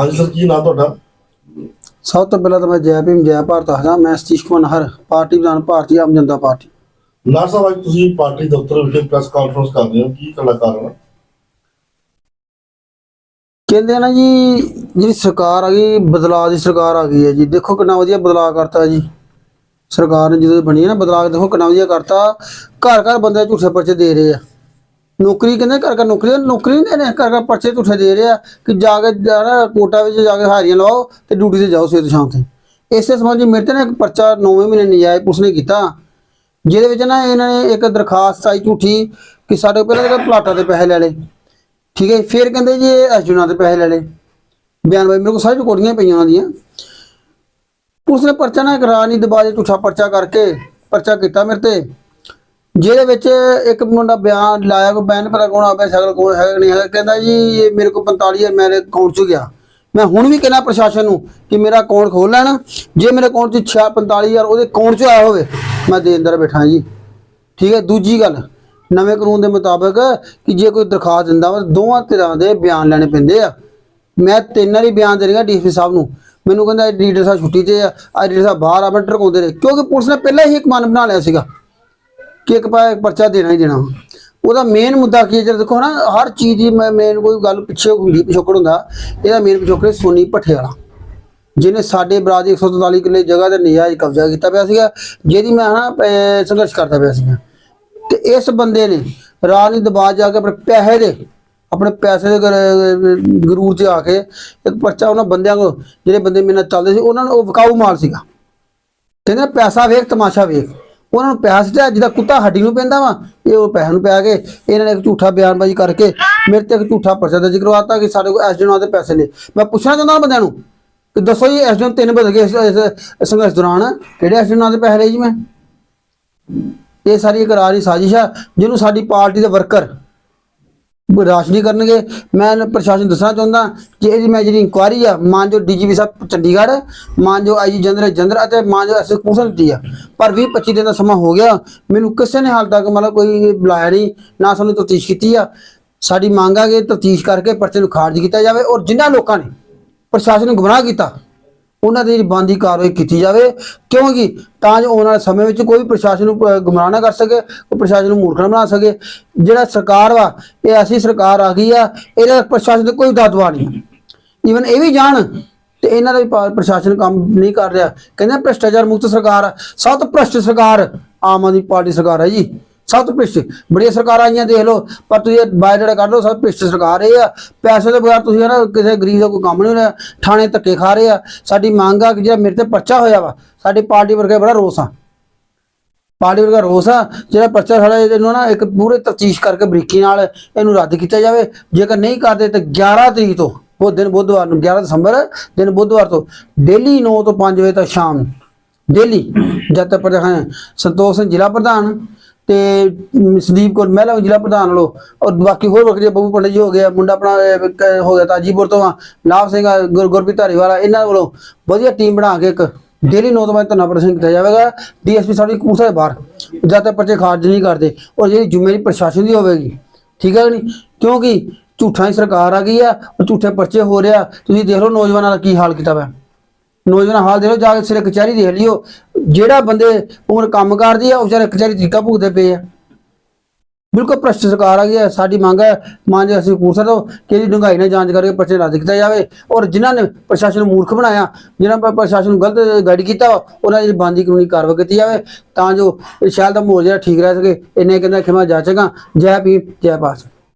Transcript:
ਹਾਂਜੀ ਸਰ ਕੀ ਨਾਮ ਤੁਹਾਡਾ? ਸਭ ਤੋਂ ਪਹਿਲਾਂ ਤਾਂ ਮੈਂ ਜੈ ਭੀਮ ਜੈ ਭਾਰਤ ਆਖਦਾ ਮੈਂ ਸਤੀਸ਼ ਕੁਮਾਰ ਨਹਰ ਪਾਰਟੀ ਪ੍ਰਧਾਨ ਭਾਰਤੀ ਆਮ ਜਨਤਾ ਪਾਰਟੀ। ਨਾਰ ਸਾਹਿਬ ਅੱਜ ਤੁਸੀਂ ਪਾਰਟੀ ਦਫ਼ਤਰ ਵਿਖੇ ਪ੍ਰੈਸ ਕਾਨਫਰੰਸ ਕਰ ਰਹੇ ਹੋ ਕੀ ਕਾਰਨ ਹੈ? ਕਹਿੰਦੇ ਨਾ ਜੀ ਜਿਹੜੀ ਸਰਕਾਰ ਆ ਗਈ ਬਦਲਾਅ ਦੀ ਸਰਕਾਰ ਆ ਗਈ ਹੈ ਜੀ। ਦੇਖੋ ਕਿੰਨਾ ਵਧੀਆ ਬਦਲਾਅ ਕਰਤਾ ਜੀ। ਸਰਕਾਰ ਨੇ ਜਦੋਂ ਬਣੀ ਹੈ ਨਾ ਬਦਲਾਅ ਦੇਖੋ ਕਿੰਨਾ ਵਧੀਆ ਕਰਤਾ। ਘਰ ਘਰ ਬੰਦੇ ਝੂਠੇ ਪਰਚੇ ਦੇ ਰਹੇ ਆ। ਨੌਕਰੀ ਕਹਿੰਦੇ ਘਰ ਘਰ ਨੌਕਰੀ ਨੌਕਰੀ ਨਹੀਂ ਦੇਣੇ, ਘਰ ਘਰ ਪਰਚੇ ਝੂਠੇ ਦੇ ਰਿਹਾ ਕਿ ਜਾ ਕੇ ਜਾਣਾ ਕੋਟਾ ਵਿੱਚ ਜਾ ਕੇ ਹਾਰੀਆਂ ਲਾਓ ਤੇ ਡਿਊਟੀ ਤੇ ਜਾਓ ਸਵੇਰ ਤੋਂ ਸ਼ਾਮ ਤੇ। ਇਸੇ ਸੰਬੰਧੀ ਮੇਰੇ ਤੇ ਨਾ ਇੱਕ ਪਰਚਾ 9ਵੇਂ ਮਹੀਨੇ ਨਜਾਇਜ਼ ਪੁਲਿਸ ਨੇ ਕੀਤਾ, ਜਿਹਦੇ ਵਿੱਚ ਨਾ ਇਹਨਾਂ ਨੇ ਇੱਕ ਦਰਖਾਸਤ ਆਈ ਝੂਠੀ ਕਿ ਸਾਡੇ ਕੋਲ ਪਹਿਲਾਂ ਤਾਂ ਪਲਾਟਾਂ ਦੇ ਪੈਸੇ ਲੈ ਲਏ। ਠੀਕ ਹੈ ਫਿਰ ਕਹਿੰਦੇ ਜੀ ਇਹ ਅਰਜੁਨਾ ਦੇ ਪੈਸੇ ਲੈ ਲਏ। ਬਿਆਨ ਬਾਈ ਮੇਰੇ ਕੋਲ ਸਾਰੀ ਰਿਕਾਰਡਿੰਗਾਂ ਪਈਆਂ ਉਹਨਾਂ ਦੀਆਂ। ਪੁਲਿਸ ਨੇ ਪਰਚਾ ਨਾ ਕਰਾ ਨਹੀਂ ਦਬਾਜੇ ਝੂਠਾ ਪਰਚਾ ਕਰਕੇ ਪਰਚਾ ਕੀਤਾ ਮੇਰੇ ਤੇ। ਜਿਹਦੇ ਵਿੱਚ ਇੱਕ ਮੁੰਡਾ ਬਿਆਨ ਲਾਇਆ ਕੋ ਬੈਨ ਪਤਾ ਕੌਣ ਆਵੇ ਸ਼ਕਲ ਕੌਣ ਹੈ ਨਹੀਂ ਹੈ। ਕਹਿੰਦਾ ਜੀ, ਇਹ ਮੇਰੇ ਕੋ 45 ਹੈ ਮੇਰੇ ਅਕਾਊਂਟ 'ਚ ਗਿਆ। ਮੈਂ ਹੁਣ ਵੀ ਕਹਿੰਦਾ ਪ੍ਰਸ਼ਾਸਨ ਨੂੰ ਕਿ ਮੇਰਾ ਅਕਾਊਂਟ ਖੋਲ ਲੈਣ। ਜੇ ਮੇਰੇ ਅਕਾਊਂਟ 'ਚ 6 45000 ਉਹਦੇ ਅਕਾਊਂਟ 'ਚ ਆਇਆ ਹੋਵੇ, ਮੈਂ ਦੇ ਅੰਦਰ ਬੈਠਾ ਜੀ। ਠੀਕ ਹੈ, ਦੂਜੀ ਗੱਲ, ਨਵੇਂ ਕਾਨੂੰਨ ਦੇ ਮੁਤਾਬਕ ਕਿ ਜੇ ਕੋਈ ਦਰਖਾਸਤ ਦਿੰਦਾ ਵਾ, ਦੋਵਾਂ ਤਰ੍ਹਾਂ ਦੇ ਬਿਆਨ ਲੈਣੇ ਪੈਂਦੇ ਆ। ਮੈਂ ਤਿੰਨ ਵਾਰੀ ਬਿਆਨ ਦੇ ਰਿਹਾ ਡੀਐਸਪੀ ਸਾਹਿਬ ਨੂੰ। ਮੈਨੂੰ ਕਹਿੰਦਾ ਲੀਡਰ ਸਾਹਿਬ ਛੁੱਟੀ ਤੇ ਆ, ਅੱਜ ਲੀਡਰ ਸਾਹਿਬ ਬਾਹਰ ਆ, ਮੈਂ ਟਰਕਾਉਂਦੇ ਰਹੇ। ਕਿਉਂਕਿ ਪੁਲਿਸ ਨੇ ਪਹਿਲਾਂ ਹੀ ਇੱਕ ਮਨ ਬਣਾ ਲਿਆ ਸੀਗਾ। ਕਿ ਇੱਕ ਪਾ ਪਰਚਾ ਦੇਣਾ ਹੀ ਦੇਣਾ। ਉਹਦਾ ਮੇਨ ਮੁੱਦਾ ਕੀ ਹੈ? ਜਦ ਦੇਖੋ ਨਾ ਹਰ ਚੀਜ਼ ਦੀ ਮੇਨ ਕੋਈ ਗੱਲ ਪਿੱਛੇ ਹੁੰਦੀ ਪਿਛੋਕੜ ਹੁੰਦਾ। ਇਹਦਾ ਮੇਨ ਪਿਛੋਕੜ ਸੋਨੀ ਭੱਠੇ ਵਾਲਾ ਜਿਹਨੇ ਸਾਡੇ ਬਰਾਜ 144 ਕਿੱਲੇ ਜਗ੍ਹਾ ਤੇ ਨਜਾਇਜ਼ ਕਬਜ਼ਾ ਕੀਤਾ ਪਿਆ ਸੀਗਾ ਜਿਹਦੀ ਮੈਂ ਹਨਾ ਅਹ, ਸੰਘਰਸ਼ ਕਰਦਾ ਪਿਆ ਸੀਗਾ। ਤੇ ਇਸ ਬੰਦੇ ਨੇ ਰਾਤ ਨੂੰ ਦਬਾਅ ਜਾ ਕੇ ਆਪਣੇ ਪੈਸੇ ਦੇ ਆਪਣੇ ਪੈਸੇ ਦੇ ਗਰੂਰ 'ਚ ਆ ਕੇ ਇੱਕ ਪਰਚਾ ਉਹਨਾਂ ਬੰਦਿਆਂ ਕੋ ਜਿਹੜੇ ਬੰਦੇ ਮੇਰੇ ਨਾਲ ਚੱਲਦੇ ਸੀ ਉਹਨਾਂ ਨੂੰ ਉਹ ਵਿਕਾਊ ਮਾਲ ਸੀਗਾ। ਕਹਿੰਦੇ ਨੇ ਪੈਸਾ ਵੇਖ ਤਮਾਸ਼ਾ ਵੇਖ। ਉਹਨਾਂ ਨੂੰ ਪੈਸਾ ਸਿੱਟਿਆ ਜਿਹਦਾ ਕੁੱਤਾ ਹੱਡੀ ਨੂੰ ਪੈਂਦਾ ਵਾ, ਇਹ ਉਹ ਪੈਸੇ ਨੂੰ ਪੈ ਕੇ ਇਹਨਾਂ ਨੇ ਇੱਕ ਝੂਠਾ ਬਿਆਨਬਾਜ਼ੀ ਕਰਕੇ ਮੇਰੇ ਤੇ ਇੱਕ ਝੂਠਾ ਪਰਚਾ ਦਰਜ ਕਰਵਾਤਾ ਕਿ ਸਾਡੇ ਕੋਲ ਐਸਡੀਐਨ ਦੇ ਪੈਸੇ ਨੇ। ਮੈਂ ਪੁੱਛਣਾ ਚਾਹੁੰਦਾ ਬੰਦਿਆਂ ਨੂੰ ਕਿ ਦੱਸੋ ਜੀ ਐਸਡੀਐਨ ਤਿੰਨ ਬਦਲ ਗਏ ਇਸ ਸੰਘਰਸ਼ ਦੌਰਾਨ। ਕਿਹੜੇ ਐਸਡੀਐਨ ਦੇ ਪੈਸੇ ਲਏ ਜੀ ਮੈਂ? ਇਹ ਸਾਰੀ ਇੱਕ ਰਾਜੀ ਸਾਜ਼ਿਸ਼ ਆ, ਜਿਹਨੂੰ ਸਾਡੀ ਪਾਰਟੀ ਦੇ ਵਰਕਰ ਰਾਸ਼ਨੀ ਕਰਨਗੇ। ਮੈਂ ਪ੍ਰਸ਼ਾਸਨ ਨੂੰ ਦੱਸਣਾ ਚਾਹੁੰਦਾ ਕਿ ਇਹਦੀ ਮੈਂ ਜਿਹੜੀ ਇਨਕੁਆਰੀ ਆ ਮਾਨਜੋ ਡੀਜੀਪੀ ਸਾਹਿਬ ਚੰਡੀਗੜ੍ਹ ਮਾਨਜੋ ਆਈਜੀ ਜਨਰਲ ਜੰਦਰ ਅਤੇ ਮਾਨਜੋ ਐਸ ਕੂਸਲ ਦਿੱਤੀ ਆ। ਪਰ 20 25 ਦਿਨ ਦਾ ਸਮਾਂ ਹੋ ਗਿਆ। ਮੈਨੂੰ ਕਿਸੇ ਨੇ ਹਾਲ ਤੱਕ ਮਤਲਬ ਕੋਈ ਬੁਲਾਇਆ ਨਹੀਂ, ਨਾ ਸਾਨੂੰ ਤਫਤੀਸ਼ ਕੀਤੀ ਆ। ਸਾਡੀ ਮੰਗ ਆ ਕਿ ਤਫਤੀਸ਼ ਕਰਕੇ ਪਰਚੇ ਨੂੰ ਖਾਰਜ ਕੀਤਾ ਜਾਵੇ ਔਰ ਜਿਨ੍ਹਾਂ ਲੋਕਾਂ ਨੇ ਪ੍ਰਸ਼ਾਸਨ ਨੂੰ ਗੁੰਮਰਾਹ ਕੀਤਾ ਉਹਨਾਂ ਦੀ ਜਿਹੜੀ ਬੰਦੀ ਕਾਰਵਾਈ ਕੀਤੀ ਜਾਵੇ, ਕਿਉਂਕਿ ਤਾਂ ਜੋ ਆਉਣ ਵਾਲੇ ਸਮੇਂ ਵਿੱਚ ਕੋਈ ਪ੍ਰਸ਼ਾਸਨ ਨੂੰ ਗੁੰਮਰਾਹ ਨਾ ਕਰ ਸਕੇ, ਕੋਈ ਪ੍ਰਸ਼ਾਸਨ ਨੂੰ ਮੂਰਖ ਨਾ ਬਣਾ ਸਕੇ। ਜਿਹੜਾ ਸਰਕਾਰ ਵਾ, ਇਹ ਐਸੀ ਸਰਕਾਰ ਆ ਗਈ ਆ, ਇਹਦਾ ਪ੍ਰਸ਼ਾਸਨ ਤੇ ਕੋਈ ਦਾਦਵਾ ਨਹੀਂ। ਈਵਨ ਇਹ ਵੀ ਜਾਣ ਤੇ ਇਹਨਾਂ ਦਾ ਵੀ ਪ੍ਰਸ਼ਾਸਨ ਕੰਮ ਨਹੀਂ ਕਰ ਰਿਹਾ। ਕਹਿੰਦੇ ਭ੍ਰਿਸ਼ਟਾਚਾਰ ਮੁਕਤ ਸਰਕਾਰ ਆ। ਸਭ ਤੋਂ ਭ੍ਰਿਸ਼ਟ ਸਰਕਾਰ ਆਮ ਆਦਮੀ ਪਾਰਟੀ ਸਰਕਾਰ ਹੈ ਜੀ। ਸਭ ਤੋਂ ਭ੍ਰਿਸ਼ਟ ਬੜੀਆਂ ਸਰਕਾਰਾਂ ਆਈਆਂ, ਦੇਖ ਲਓ। ਪਰ ਤੁਸੀਂ ਇਹ ਕੱਢ ਲਓ, ਸਭ ਭ੍ਰਿਸ਼ਟ ਸਰਕਾਰ ਇਹ ਆ। ਪੈਸੇ ਦੇ ਬਗੈਰ ਤੁਸੀਂ ਨਾ ਕਿਸੇ ਗਰੀਬ ਦਾ ਕੋਈ ਕੰਮ ਨਹੀਂ ਹੋ ਥਾਣੇ ਧੱਕੇ ਖਾ ਰਹੇ ਆ। ਸਾਡੀ ਮੰਗ ਆ ਕਿ ਜਿਹੜਾ ਮੇਰੇ ਤੇ ਪਰਚਾ ਹੋਇਆ ਵਾ, ਸਾਡੀ ਪਾਰਟੀ ਵਰਗੇ ਬੜਾ ਰੋਸ ਆ। ਪਾਰਟੀ ਵਰਗਾ ਰੋਸ ਆ, ਜਿਹੜਾ ਪਰਚਾ ਸਾਡਾ ਇਹਨੂੰ ਨਾ ਇੱਕ ਪੂਰੇ ਤਫਤੀਸ਼ ਕਰਕੇ ਬਰੀਕੀ ਨਾਲ ਇਹਨੂੰ ਰੱਦ ਕੀਤਾ ਜਾਵੇ। ਜੇਕਰ ਨਹੀਂ ਕਰਦੇ ਤਾਂ 11 ਤਰੀਕ ਤੋਂ, ਉਹ ਦਿਨ ਬੁੱਧਵਾਰ ਨੂੰ 11 ਦਸੰਬਰ, ਦਿਨ ਬੁੱਧਵਾਰ ਤੋਂ, ਡੇਲੀ 9 ਤੋਂ 5 ਵਜੇ ਤੱਕ ਸ਼ਾਮ ਨੂੰ ਡੇਲੀ, ਜਦ ਤੱਕ ਪ੍ਰਧਾਨ ਸੰਤੋਖ ਸਿੰਘ ਜ਼ਿਲ੍ਹਾ ਪ੍ਰਧਾਨ ਤੇ ਅਮ, ਸੰਦੀਪ ਕੌਰ ਮਹਿਲਾ ਜ਼ਿਲ੍ਹਾ ਪ੍ਰਧਾਨ ਵੱਲੋਂ ਔਰ ਬਾਕੀ ਹੋਰ ਵਕਤ ਬੱਬੂ ਪੰਡਿਤ ਜੀ ਹੋ ਗਿਆ ਮੁੰਡਾ ਆਪਣਾ ਹੋ ਗਿਆ ਤਾਜੀਪੁਰ ਤੋਂ ਆ ਲਾਭ ਸਿੰਘ ਗੁਰ- ਗੁਰਪ੍ਰੀਤ ਧਾਰੀਵਾਲਾ ਇਹਨਾਂ ਵੱਲੋਂ ਵਧੀਆ ਟੀਮ ਬਣਾ ਕੇ ਇੱਕ ਡੇਲੀ ਨੌਜਵਾਨ ਧਰਨਾ ਪ੍ਰਦਰਸ਼ਨ ਕੀਤਾ ਜਾਵੇਗਾ ਡੀਐਸਪੀ ਸਾਡੀ ਕੂਸਾ ਦੇ ਬਾਹਰ ਜਦ ਤੱਕ ਪਰਚੇ ਖਾਰਜ ਨਹੀਂ ਕਰਦੇ ਔਰ ਜਿਹੜੀ ਜ਼ਿੰਮੇਵਾਰੀ ਪ੍ਰਸ਼ਾਸਨ ਦੀ ਹੋਵੇਗੀ ਠੀਕ ਹੈ ਨਹੀਂ? ਕਿਉਂਕਿ ਝੂਠਾਂ ਦੀ ਸਰਕਾਰ ਆ ਗਈ ਆ ਔਰ ਝੂਠੇ ਪਰਚੇ ਹੋ ਰਿਹਾ ਤੁਸੀਂ ਦੇਖ ਲਓ ਨੌਜਵਾਨਾਂ ਦਾ ਕੀ ਹਾਲ ਕੀਤਾ ਵਾ ਨੌਜਵਾਨ ਹਾਲ ਦੇਖ ਲਓ ਜਾ ਕੇ ਸਿਰੇ ਕਚਹਿਰੀ ਦੇਖ ਲਿਓ। ਜਿਹੜਾ ਬੰਦੇ ਉਮਰ ਕੰਮ ਕਰਦੀ ਆ, ਉਹ ਵਿਚਾਰੇ ਕਚਹਿਰੀ ਤਰੀਕਾ ਭੁਗਦੇ ਪਏ ਆ। ਬਿਲਕੁਲ ਭ੍ਰਿਸ਼ਟ ਸਰਕਾਰ ਆ ਗਈ ਹੈ ਸਾਡੀ ਮੰਗ ਹੈ, ਮਾਨ ਜੀ, ਅਸੀਂ ਪੂਛ ਸਕਦੇ ਕਿ ਇਹਦੀ ਡੂੰਘਾਈ ਨਾਲ ਜਾਂਚ ਕਰਕੇ ਪਰਚੇ ਰੱਦ ਕੀਤਾ ਜਾਵੇ। ਔਰ ਜਿਨ੍ਹਾਂ ਨੇ ਪ੍ਰਸ਼ਾਸਨ ਨੂੰ ਮੂਰਖ ਬਣਾਇਆ, ਜਿਨ੍ਹਾਂ ਪ੍ਰਸ਼ਾਸਨ ਨੂੰ ਗਲਤ ਗਾਈਡ ਕੀਤਾ, ਉਹਨਾਂ ਦੀ ਬੰਦੀ ਕਾਨੂੰਨੀ ਕਾਰਵਾਈ ਕੀਤੀ ਜਾਵੇ, ਤਾਂ ਜੋ ਇਹ ਸ਼ਹਿਰ ਦਾ ਮਾਹੌਲ ਜਿਹੜਾ ਠੀਕ ਰਹਿ ਸਕੇ। ਇੰਨੇ ਕਹਿੰਦਾ ਖਿਮਾ ਜਾਚੇਗਾ। ਜੈ ਭੀਮ, ਜੈ ਭਾਰਤ।